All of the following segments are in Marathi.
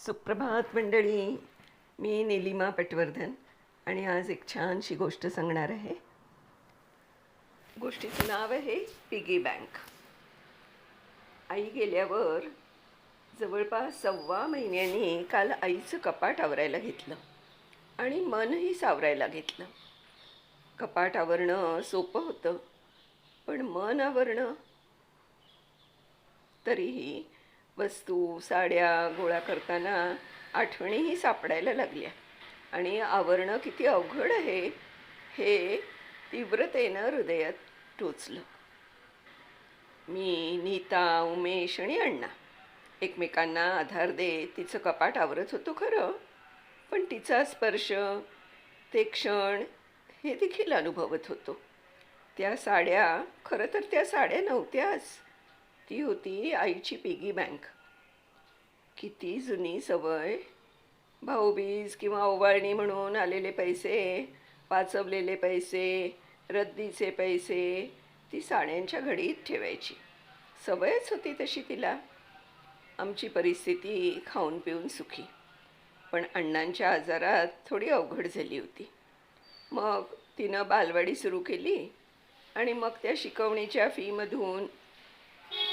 सुप्रभात मंडळी. मी निलिमा पटवर्धन आणि आज एक छानशी गोष्ट सांगणार आहे. गोष्टीचं नाव आहे पिगी बँक. आई गेल्यावर जवळपास सव्वा महिन्यांनी काल आईचं कपाट आवरायला घेतलं आणि मनही सावरायला घेतलं. कपाट आवरणं सोपं होतं पण मन आवरणं तरीही वस्तू साड्या गोळा करताना आठवणीही सापडायला लागल्या. आणि आवरणं किती अवघड आहे हे तीव्रतेनं हृदयात टोचलं. मी नीता उमेश आणि अण्णा. एकमेकांना आधार देत तिचं कपाट आवरत होतो खरं पण तिचा स्पर्श ते क्षण हे देखील अनुभवत होतो. त्या साड्या खरं तर त्या साड्या नव्हत्याच. ती होती आईची पिगी बँक. किती जुनी सवय. भाऊबीज किंवा ओवाळणी म्हणून आलेले पैसे वाचवलेले पैसे रद्दीचे पैसे ती साड्यांच्या घडीत ठेवायची. सवयच होती तशी तिला. आमची परिस्थिती खाऊन पिऊन सुखी. पण अण्णांच्या आजारात थोडी अवघड झाली होती. मग तिनं बालवाडी सुरू केली आणि मग त्या शिकवणीच्या फीमधून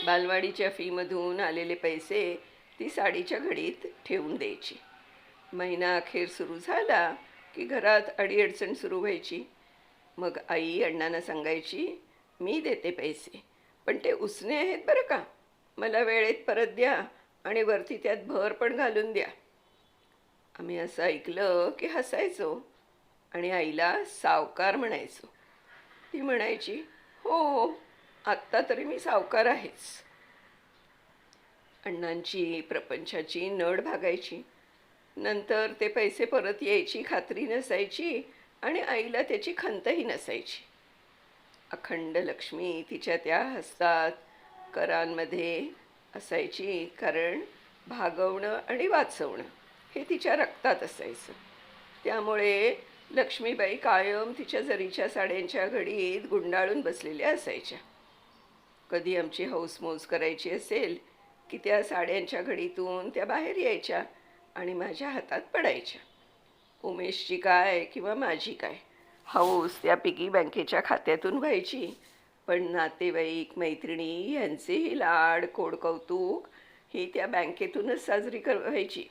बालवाडीच्या फीमधून आलेले पैसे ती साडीच्या घडीत ठेवून द्यायची. महिना अखेर सुरू झाला की घरात अडीअडचण सुरू व्हायची. मग आई अण्णांना सांगायची मी देते पैसे पण ते उसने आहेत बरं का? मला वेळेत परत द्या आणि वरती त्यात भर पण घालून द्या. आम्ही असं ऐकलं की हसायचो आणि आईला सावकार म्हणायचो. ती म्हणायची हो, हो आत्ता तरी मी सावकार आहेच. अण्णांची प्रपंचाची नड भागायची. नंतर ते पैसे परत यायची खात्री नसायची आणि आईला त्याची खंतही नसायची. अखंड लक्ष्मी तिच्या त्या हस्तात करांमध्ये असायची कारण भागवणं आणि वाचवणं हे तिच्या रक्तात असायचं. त्यामुळे लक्ष्मीबाई कायम तिच्या जरीच्या साड्यांच्या घडीत गुंडाळून बसलेल्या असायच्या. कधी आमची हौसमौज करायची असेल की त्या साड्यांच्या घडीतून त्या बाहेर यायच्या आणि माझ्या हातात पडायच्या. उमेशची काय किंवा माझी काय? हौस त्या पिगी बँकेच्या खात्यातून व्हायची. पण नातेवाईक मैत्रिणी यांचेही लाड कोड कौतुक ही त्या बँकेतूनच साजरी कर व्हायची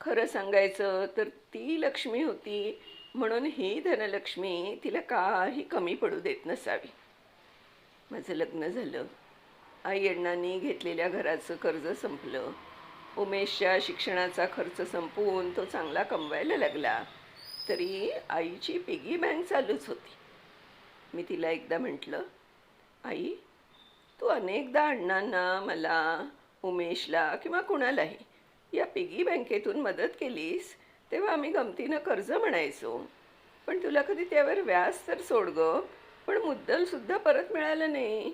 खरं सांगायचं तर ती लक्ष्मी होती म्हणून ही धनलक्ष्मी तिला काही कमी पडू देत नसावी. माझं लग्न झालं. आई अण्णांनी घेतलेल्या घराचं कर्ज संपलं. उमेशच्या शिक्षणाचा खर्च संपवून तो चांगला कमवायला लागला. तरी आईची पिगी बँक चालूच होती. मी तिला एकदा म्हटलं आई तू अनेकदा अण्णांना मला उमेशला किंवा कुणालाही या पिगी बँकेतून मदत केलीस तेव्हा आम्ही गमतीनं कर्ज म्हणायचो. पण तुला कधी त्यावर व्याज तर सोड गं पण मुद्दलसुद्धा परत मिळालं नाही.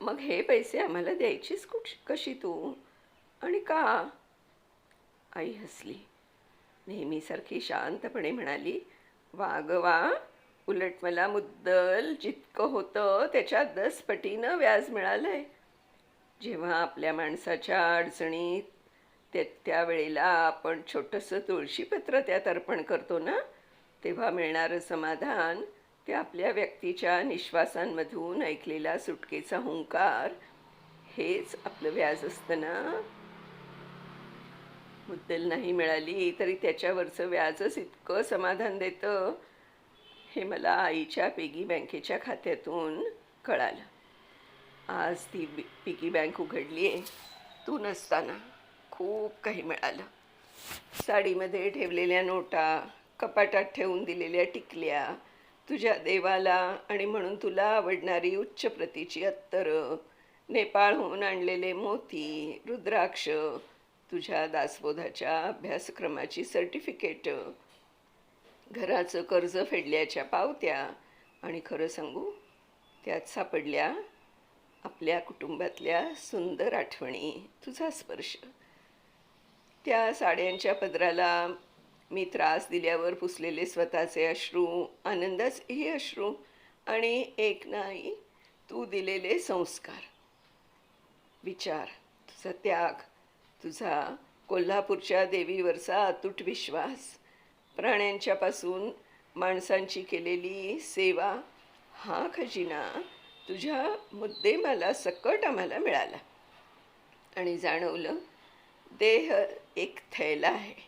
मग हे पैसे आम्हाला द्यायचीच कुठ कशी तू? आणि का? आई हसली. नेहमीसारखी शांतपणे म्हणाली वा वा उलट मला मुद्दल जितकं होतं त्याच्या दस पटीनं व्याज मिळालं आहे जेव्हा आपल्या माणसाच्या अडचणीत त्या त्यावेळेला आपण छोटंसं तुळशीपत्र त्यात अर्पण करतो ना तेव्हा मिळणारं समाधान ते आपल्या व्यक्तीच्या निश्वासांमधून ऐकलेला सुटकेचा हुंकार हेच आपलं व्याज असतं ना? मुद्दल नाही मिळाली तरी त्याच्यावरचं व्याजच इतकं समाधान देतं हे मला आईच्या पिगी बँकेच्या खात्यातून कळालं. आज ती बी पिगी बँक उघडली आहे. तू नसताना खूप काही मिळालं. साडीमध्ये ठेवलेल्या नोटा कपाटात ठेवून दिलेल्या टिकल्या तुझ्या देवाला आणि म्हणून तुला आवडणारी उच्च प्रतीची अत्तरं नेपाळहून आणलेले मोती रुद्राक्ष तुझ्या दासबोधाच्या अभ्यासक्रमाची सर्टिफिकेट घराचं कर्ज फेडल्याच्या पावत्या आणि खरं सांगू त्यात सापडल्या आपल्या कुटुंबातल्या सुंदर आठवणी तुझा स्पर्श. त्या साड्यांच्या पदराला मी त्रास दिल्यावर पुसलेले स्वतःचे अश्रू आनंदाचेही अश्रू आणि एक नाही तू दिलेले संस्कार. विचार तुझा त्याग तुझा कोल्हापूरच्या देवीवरचा अतूट विश्वास प्राण्यांच्यापासून माणसांची केलेली सेवा हा खजिना तुझ्या मुद्देमाला सकट आम्हाला मिळाला. आणि जाणवलं देह एक थैला आहे.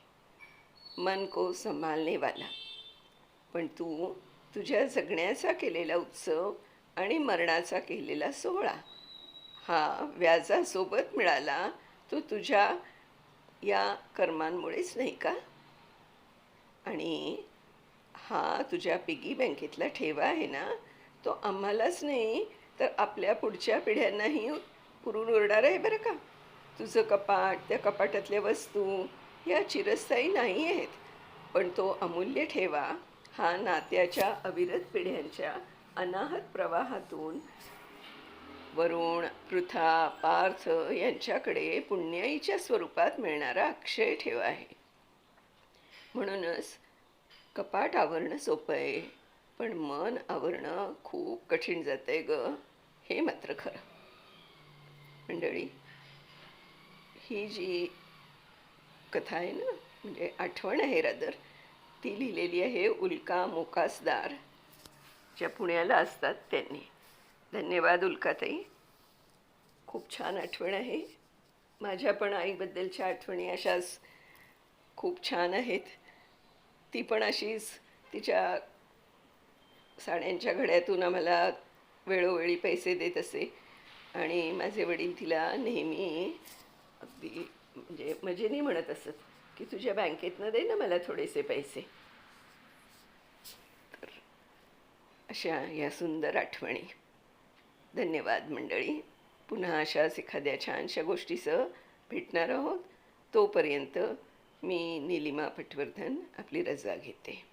मन को संभालने वाला. पण तू तुझ्या जगण्याचा केलेला उत्सव आणि मरणाचा केलेला सोहळा हा व्याजासोबत मिळाला तो तुझ्या या कर्मांमुळेच नाही का? आणि हा तुझ्या पिगी बँकेतला ठेवा आहे ना तो आम्हालाच नाही तर आपल्या पुढच्या पिढ्यांनाही पुरून उरणार आहे बरं का? तुझं कपाट त्या कपाटातल्या वस्तू या चिरस्थायी नाही आहेत पण तो अमूल्य ठेवा. हा नात्याच्या अविरत पिढ्यांच्या अनाहत प्रवाहातून वरुण पृथा पार्थ यांच्याकडे पुण्याईच्या स्वरूपात मिळणारा अक्षय ठेवा आहे. म्हणूनच कपाट आवरणं सोपं आहे पण मन आवरणं खूप कठीण जातं आहे ग. हे मात्र खरं. मंडळी ही जी कथा आहे ना? म्हणजे आठवण आहे रादर ती लिहिलेली आहे उल्का मोकासदार. ज्या पुण्याला असतात त्यांनी. धन्यवाद उल्काताई. खूप छान आठवण आहे. माझ्या पण आईबद्दलच्या आठवणी अशाच खूप छान आहेत. ती पण अशीच तिच्या साड्यांच्या घड्यातून आम्हाला वेळोवेळी पैसे देत असे. आणि माझे वडील तिला नेहमी अगदी म्हणजे, म्हणजे मजेने म्हणत असत की तुझ्या बँकेतनं दे ना मला थोडेसे पैसे. तर अशा या सुंदर आठवणी. धन्यवाद मंडळी. पुन्हा अशाच एखाद्या छानशा गोष्टीसह भेटणार आहोत. तोपर्यंत मी निलिमा पटवर्धन आपली रजा घेते.